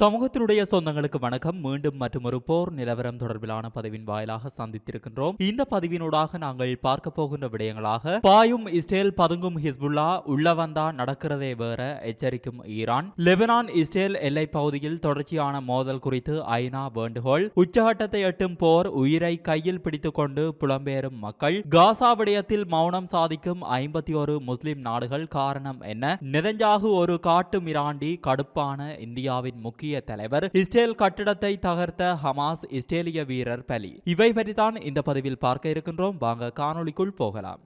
சமூகத்தினுடைய சொந்தங்களுக்கு வணக்கம். மீண்டும் மற்றும் ஒரு போர் நிலவரம் தொடர்பிலான பதிவின் வாயிலாக சந்தித்திருக்கின்றோம். இந்த பதிவினூடாக நாங்கள் பார்க்க போகின்ற விடயங்களாக பாயும் இஸ்ரேல் பதுங்கும் ஹிஸ்புல்லா உள்ள வந்தா நடக்கிறதே வேற எச்சரிக்கும் ஈரான். லெபனான் இஸ்ரேல் எல்லை பகுதியில் தொடர்ச்சியான மோதல் குறித்து ஐநா வேண்டுகோள். உச்சகட்டத்தை எட்டும் போர் உயிரை கையில் பிடித்துக் கொண்டு புலம்பெயரும் மக்கள். காசா விடயத்தில் மௌனம் சாதிக்கும் ஐம்பத்தி ஒரு முஸ்லிம் நாடுகள் காரணம் என்ன? நெதஞ்சாகு ஒரு காட்டு மிராண்டி கடுப்பான இந்தியாவின் முக்கிய தலைவர் இஸ்ரேல் கட்டிடத்தை தகர்த்த ஹமாஸ் இஸ்ரேலிய வீரர் பலி. இவை பற்றித்தான் இந்த பதிவில் பார்க்க இருக்கின்றோம். வாங்க காணொளிக்குள் போகலாம்.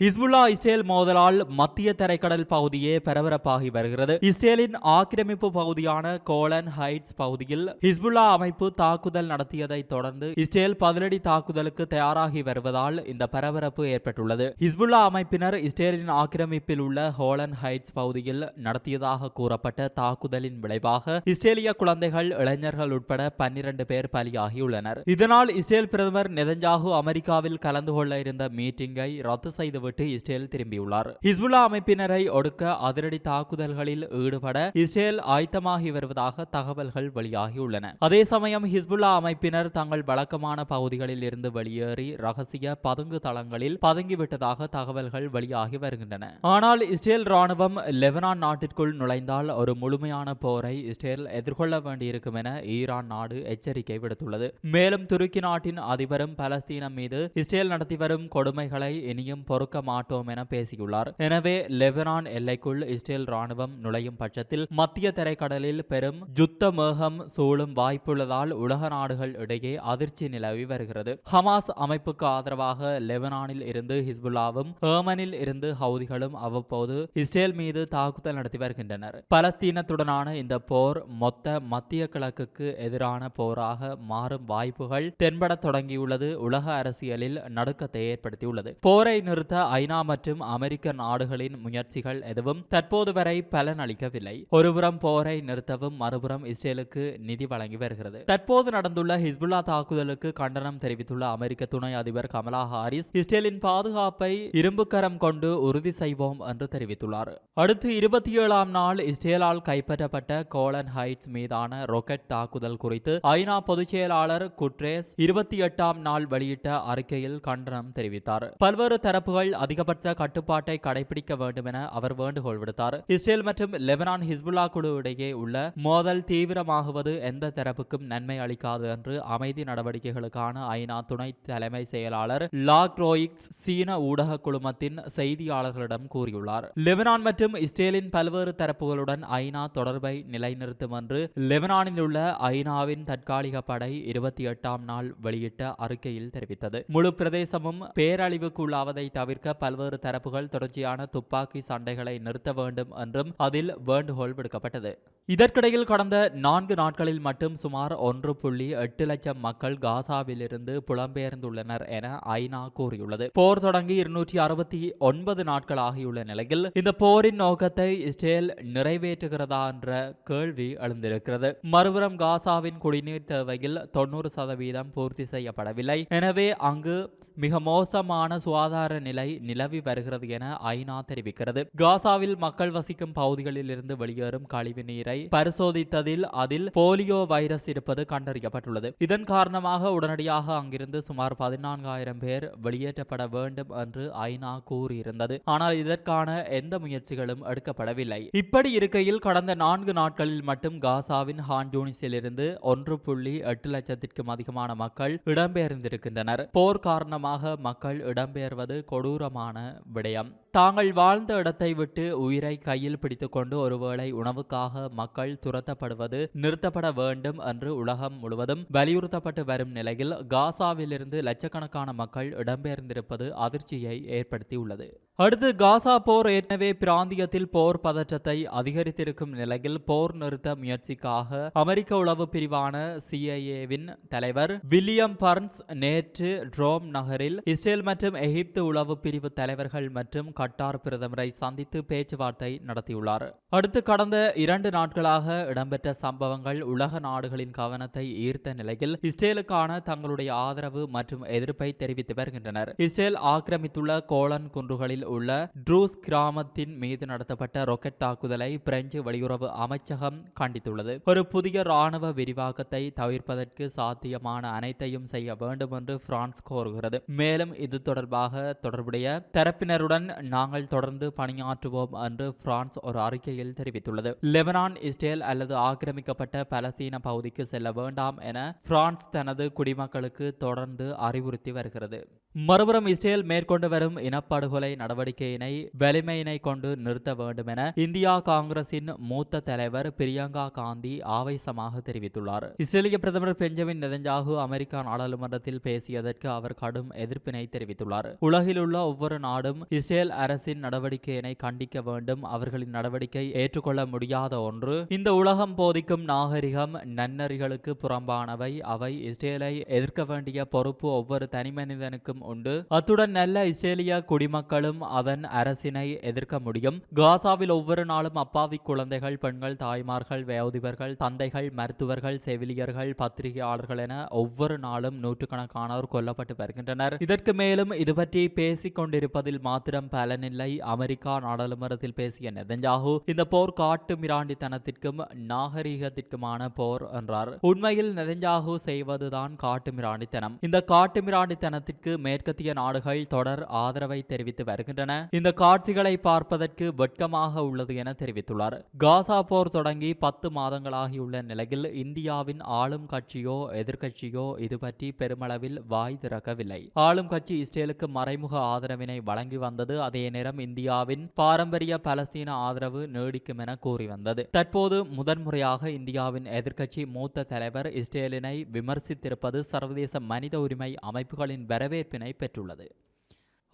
ஹிஸ்புல்லா இஸ்ரேல் மோதலால் மத்திய தரைக்கடல் பகுதியே பரபரப்பாகி வருகிறது. இஸ்ரேலின் ஆக்கிரமிப்பு பகுதியான கோலன் ஹைட்ஸ் பகுதியில் ஹிஸ்புல்லா அமைப்பு தாக்குதல் நடத்தியதை தொடர்ந்து இஸ்ரேல் பதிலடி தாக்குதலுக்கு தயாராகி வருவதால் இந்த பரபரப்பு ஏற்பட்டுள்ளது. ஹிஸ்புல்லா அமைப்பினர் இஸ்ரேலின் ஆக்கிரமிப்பில் உள்ள ஹோலன் ஹைட்ஸ் பகுதியில் நடத்தியதாக கூறப்பட்ட தாக்குதலின் விளைவாக இஸ்ரேலிய குழந்தைகள் இளைஞர்கள் உட்பட பன்னிரண்டு பேர் பலியாகியுள்ளனர். இதனால் இஸ்ரேல் பிரதமர் நெதஞ்சாகு அமெரிக்காவில் கலந்து கொள்ள இருந்த மீட்டிங்கை ரத்து செய்து விட்டு இஸ்ரேல் திரும்பியுள்ளார். ஹிஸ்புல்லா அமைப்பினரை ஒடுக்க அதிரடி தாக்குதல்களில் ஈடுபட இஸ்ரேல் ஆயத்தமாகி வருவதாக தகவல்கள் வெளியாகியுள்ளன. அதே சமயம் ஹிஸ்புல்லா அமைப்பினர் தங்கள் வழக்கமான பகுதிகளில் இருந்து வெளியேறி ரகசிய பதுங்கு தளங்களில் பதுங்கிவிட்டதாக தகவல்கள் வெளியாகி வருகின்றன. ஆனால் இஸ்ரேல் ராணுவம் லெபனான் நாட்டிற்குள் நுழைந்தால் ஒரு முழுமையான போரை இஸ்ரேல் எதிர்கொள்ள வேண்டியிருக்கும் என ஈரான் நாடு எச்சரிக்கை விடுத்துள்ளது. மேலும் துருக்கி நாட்டின் அதிபரும் பலஸ்தீனம் மீது இஸ்ரேல் நடத்தி வரும் கொடுமைகளை இனியும் பொறுக்க மாட்டோம் என பேசியுள்ளார். எனவே லெபனான் எல்லைக்குள் இஸ்ரேல் ராணுவம் நுழையும் பட்சத்தில் மத்திய தரைக்கடலில் பெரும் யுத்த மேகம் சூழும் வாய்ப்புள்ளதால் உலக நாடுகள் இடையே அதிர்ச்சி நிலவி வருகிறது. ஹமாஸ் அமைப்புக்கு ஆதரவாக லெபனானில் இருந்து ஹிஸ்புல்லாவும் ஹேமனில் இருந்து ஹவுதிகளும் அவ்வப்போது இஸ்ரேல் மீது தாக்குதல் நடத்தி வருகின்றனர். பலஸ்தீனத்துடனான இந்த போர் மொத்த மத்திய கிழக்குக்கு எதிரான போராக மாறும் வாய்ப்புகள் தென்படத் தொடங்கியுள்ளது. உலக அரசியலில் நடுக்கத்தை ஏற்படுத்தியுள்ளது. போரை நிறுத்த ஐநா மற்றும் அமெரிக்க நாடுகளின் முயற்சிகள் எதுவும் தற்போது வரை பலனளிக்கவில்லை ஒருபுறம் போரை நிறுத்தவும் மறுபுறம் இஸ்ரேலுக்கு நிதி வழங்கி வருகிறது. தற்போது நடந்துள்ள ஹிஸ்புல்லா தாக்குதலுக்கு கண்டனம் தெரிவித்துள்ள அமெரிக்க துணை அதிபர் கமலா ஹாரிஸ் இஸ்ரேலின் பாதுகாப்பை இரும்புக்கரம் கொண்டு உறுதி செய்வோம் என்று தெரிவித்துள்ளார். அடுத்து இருபத்தி ஏழாம் நாள் இஸ்ரேலால் கைப்பற்றப்பட்ட கோலன் ஹைட்ஸ் மீதான ராக்கெட் தாக்குதல் குறித்து ஐநா பொதுச் செயலாளர் குட்ரேஸ் இருபத்தி எட்டாம் நாள் வெளியிட்ட அறிக்கையில் கண்டனம் தெரிவித்தார். பல்வேறு தரப்புகள் அதிகபட்ச கட்டுப்பாட்டை கடைபிடிக்க வேண்டும் என அவர் வேண்டுகோள் விடுத்தார். இஸ்ரேல் மற்றும் லெபனான் ஹிஸ்புல்லா குழு இடையே உள்ள மோதல் தீவிரமாகுவது எந்த தரப்புக்கும் நன்மை அளிக்காது என்று அமைதி நடவடிக்கைகளுக்கான ஐநா துணை தலைமை செயலாளர் லாக் ரோயிக்ஸ் சீன ஊடக குழுமத்தின் செய்தியாளர்களிடம் கூறியுள்ளார். லெபனான் மற்றும் இஸ்ரேலின் பல்வேறு தரப்புகளுடன் ஐநா தொடர்பை நிலைநிறுத்தும் என்று லெபனானில் உள்ள ஐநாவின் தற்காலிக படை இருபத்தி எட்டாம் நாள் வெளியிட்ட அறிக்கையில் தெரிவித்தது. முழு பிரதேசமும் பேரழிவுக்குள்ளாவதை தவிர்க்க பல்வேறு தரப்புகள் தொடர்ச்சியான துப்பாக்கி சண்டைகளை நிறுத்த வேண்டும் என்றும் அதில் வேண்டுகோள் விடுக்கப்பட்டது. இதற்கிடையில் கடந்த நான்கு நாட்களில் மட்டும் சுமார் ஒன்று புள்ளி எட்டு லட்சம் மக்கள் காசாவிலிருந்து புலம்பெயர்ந்துள்ளனர் என ஐநா கூறியுள்ளது. போர் தொடங்கி இருநூற்றி அறுபத்தி ஒன்பது நாட்கள் ஆகியுள்ள நிலையில் இந்த போரின் நோக்கத்தை இஸ்ரேல் நிறைவேற்றுகிறதா என்ற கேள்வி எழுந்திருக்கிறது. மறுபுறம் காசாவின் குடிநீர் தேவையில் தொண்ணூறு சதவீதம் பூர்த்தி செய்யப்படவில்லை. எனவே அங்கு மிக மோசமான சுகாதார நிலை நிலவி வருகிறது என ஐநா தெரிவிக்கிறது. காசாவில் மக்கள் வசிக்கும் பகுதிகளில் இருந்து வெளியேறும் கழிவு நீரை பரிசோதித்ததில் அதில் போலியோ வைரஸ் இருப்பது கண்டறியப்பட்டுள்ளது. இதன் காரணமாக உடனடியாக அங்கிருந்து சுமார் பதினான்காயிரம் பேர் வெளியேற்றப்பட வேண்டும் என்று ஐநா கூறியிருந்தது. ஆனால் இதற்கான எந்த முயற்சிகளும் எடுக்கப்படவில்லை. இப்படி இருக்கையில் கடந்த நான்கு நாட்களில் மட்டும் காசாவின் ஹான்ஜூனிஸில் இருந்து ஒன்று புள்ளி எட்டு லட்சத்திற்கும் அதிகமான மக்கள் இடம்பெயர்ந்திருக்கின்றனர். போர் காரணமாக மக்கள் இடம்பெயர்வது கொடூரமான விடயம். தாங்கள் வாழ்ந்த இடத்தை விட்டு உயிரை கையில் பிடித்துக்கொண்டு ஒருவேளை உணவுக்காக மக்கள் துரத்தப்படுவது நிறுத்தப்பட வேண்டும் என்று உலகம் முழுவதும் வலியுறுத்தப்பட்டு வரும் நிலையில் காசாவிலிருந்து லட்சக்கணக்கான மக்கள் இடம்பெயர்ந்திருப்பது அதிர்ச்சியை ஏற்படுத்தியுள்ளது. அடுத்து காசா போர் ஏற்கனவே பிராந்தியத்தில் போர் பதற்றத்தை அதிகரித்திருக்கும் நிலையில் போர் நிறுத்த முயற்சிக்காக அமெரிக்க உளவு பிரிவான சிஐஏவின் தலைவர் வில்லியம் பர்ன்ஸ் நேற்று ட்ரோம் நகரில் இஸ்ரேல் மற்றும் எகிப்து உளவு பிரிவு தலைவர்கள் மற்றும் கட்டார் பிரதமரை சந்தித்து பேச்சுவார்த்தை நடத்தியுள்ளார். அடுத்து கடந்த இரண்டு நாட்களாக இடம்பெற்ற சம்பவங்கள் உலக நாடுகளின் கவனத்தை ஈர்த்த நிலையில் இஸ்ரேலுக்கான தங்களுடைய ஆதரவு மற்றும் எதிர்ப்பை தெரிவித்து வருகின்றனர். இஸ்ரேல் ஆக்கிரமித்துள்ள கோலன் குன்றுகளில் உள்ள ட்ரூஸ் கிராமத்தின் மீது நடத்தப்பட்ட ராக்கெட் தாக்குதலை பிரெஞ்சு வெளியுறவு அமைச்சகம் கண்டித்துள்ளது. ஒரு புதிய ராணுவ விரிவாக்கத்தை தவிர்ப்பதற்கு சாத்தியமான அனைத்தையும் செய்ய வேண்டும் என்று பிரான்ஸ் கோருகிறது. மேலும் இது தொடர்பாக தொடர்புடைய தரப்பினருடன் நாங்கள் தொடர்ந்து பணியாற்றுவோம் என்று பிரான்ஸ் ஒரு அறிக்கையில் தெரிவித்துள்ளது. லெபனான் இஸ்ரேல் அல்லது ஆக்கிரமிக்கப்பட்ட பலஸ்தீன பகுதிக்கு செல்ல வேண்டாம் என பிரான்ஸ் தனது குடிமக்களுக்கு தொடர்ந்து அறிவுறுத்தி வருகிறது. மறுபுறம் இஸ்ரேல் மேற்கொண்டு வரும் இனப்படுகொலை நடவடிக்கையினை வலிமையினை கொண்டு நிறுத்த வேண்டும் என இந்தியா காங்கிரசின் மூத்த தலைவர் பிரியங்கா காந்தி ஆவேசமாக தெரிவித்துள்ளார். இஸ்ரேலிய பிரதமர் பெஞ்சமின் நெதஞ்சாகு அமெரிக்கா நாடாளுமன்றத்தில் பேசியதற்கு அவர் கடும் எதிர்ப்பினை தெரிவித்துள்ளார். உலகில் உள்ள ஒவ்வொரு நாடும் இஸ்ரேல் அரசின் நடவடிக்கையினை கண்டிக்க வேண்டும். அவர்களின் நடவடிக்கை ஏற்றுக்கொள்ள முடியாத ஒன்று. இந்த உலகம் போதிக்கும் நாகரிகம் நன்னறிகளுக்கு புறம்பானவை. அவை இஸ்ரேலை எதிர்க்க வேண்டிய பொறுப்பு ஒவ்வொரு தனிமனிதனுக்கும் உண்டு. அத்துடன் நல்ல இஸ்ரேலிய குடிமக்களும் அதன் அரசினை எதிர்க்க முடியும். காசாவில் ஒவ்வொரு நாளும் அப்பாவி குழந்தைகள் பெண்கள் தாய்மார்கள் வயோதிபர்கள் தந்தைகள் மருத்துவர்கள் செவிலியர்கள் பத்திரிகையாளர்கள் என ஒவ்வொரு நாளும் நூற்றுக்கணக்கானோர் கொல்லப்பட்டு வருகின்றனர். இதற்கு மேலும் இது பற்றி பேசிக் கொண்டிருப்பதில் மாத்திரம் பலனில்லை அமெரிக்கா நாடாளுமன்றத்தில் பேசிய நெதஞ்சாகு இந்த போர் காட்டு மிராண்டித்தனத்திற்கும் நாகரீகத்திற்குமான போர் என்றார். உண்மையில் நெதஞ்சாகு செய்வதுதான் காட்டு மிராண்டித்தனம். இந்த காட்டு மிராண்டித்தனத்திற்கு மேற்கத்திய நாடுகள் தொடர் ஆதரவை தெரிவித்து வருகின்றன. இந்த காட்சிகளை பார்ப்பதற்கு வெட்கமாக உள்ளது என தெரிவித்துள்ளார். காசா போர் தொடங்கி பத்து மாதங்களாகியுள்ள நிலையில் இந்தியாவின் ஆளும் கட்சியோ எதிர்கட்சியோ இது பற்றி பெருமளவில் வாய் திறக்கவில்லை. ஆளும் கட்சி இஸ்ரேலுக்கு மறைமுக ஆதரவினை வழங்கி வந்தது அதே நேரம் இந்தியாவின் பாரம்பரிய பலஸ்தீன ஆதரவு நீடிக்கும் என கூறி வந்தது தற்போது முதன்முறையாக இந்தியாவின் எதிர்க்கட்சி மூத்த தலைவர் இஸ்ரேலினை விமர்சித்திருப்பது சர்வதேச மனித உரிமை அமைப்புகளின் வரவேற்பினை பெற்றுள்ளது.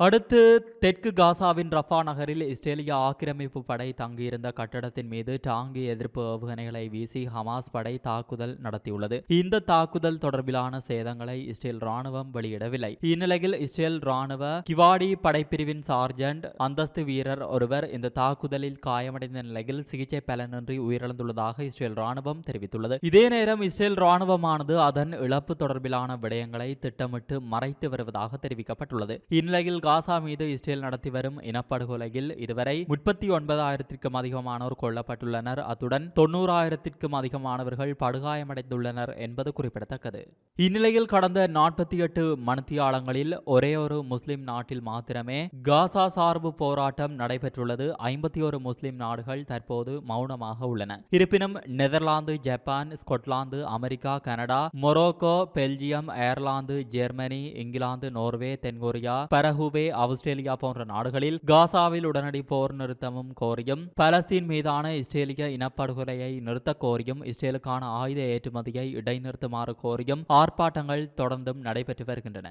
அடுத்து தெற்கு காசாவின் ரஃபா நகரில் இஸ்ரேலிய ஆக்கிரமிப்பு படை தங்கியிருந்த கட்டடத்தின் மீது டாங்கி எதிர்ப்பு ஏவுகணைகளை வீசி ஹமாஸ் படை தாக்குதல் நடத்தியுள்ளது. இந்த தாக்குதல் தொடர்பிலான சேதங்களை இஸ்ரேல் ராணுவம் வெளியிடவில்லை. இந்நிலையில் இஸ்ரேல் ராணுவ கிவாடி படைப்பிரிவின் சார்ஜன்ட் அந்தஸ்து வீரர் ஒருவர் இந்த தாக்குதலில் காயமடைந்த நிலையில் சிகிச்சை பலனின்றி உயிரிழந்துள்ளதாக இஸ்ரேல் ராணுவம் தெரிவித்துள்ளது. இதே நேரம் இஸ்ரேல் ராணுவமானது அதன் இழப்பு தொடர்பிலான விடயங்களை திட்டமிட்டு மறைத்து வருவதாக தெரிவிக்கப்பட்டுள்ளது. இந்நிலையில் காசா மீது இஸ்ரேல் நடத்தி வரும் இனப்படுகொலையில் இதுவரை முப்பத்தி ஒன்பதாயிரத்திற்கும் அதிகமானோர் கொல்லப்பட்டுள்ளனர். அத்துடன் தொன்னூறாயிரத்திற்கும் அதிகமானவர்கள் படுகாயமடைந்துள்ளனர் என்பது குறிப்பிடத்தக்கது. இந்நிலையில் கடந்த நாற்பத்தி எட்டு மணித்தியாலங்களில் ஒரே ஒரு முஸ்லிம் நாட்டில் மாத்திரமே காசா சார்பு போராட்டம் நடைபெற்றுள்ளது. ஐம்பத்தி ஒரு முஸ்லிம் நாடுகள் தற்போது மௌனமாக உள்ளன. இருப்பினும் Netherlands Japan Scotland America Canada Morocco Belgium Ireland Germany England Norway தென்கொரியா நோர்வே ஆஸ்திரேலியா போன்ற நாடுகளில் காசாவில் உடனடி போர் நிறுத்தமும் கோரியும் பலஸ்தீன் மீதான இஸ்ரேலிய இனப்படுகொலையை நிறுத்த கோரியும் இஸ்ரேலுக்கான ஆயுத ஏற்றுமதியை இடைநிறுத்துமாறு கோரியும் ஆர்ப்பாட்டங்கள் தொடர்ந்தும் நடைபெற்று வருகின்றன.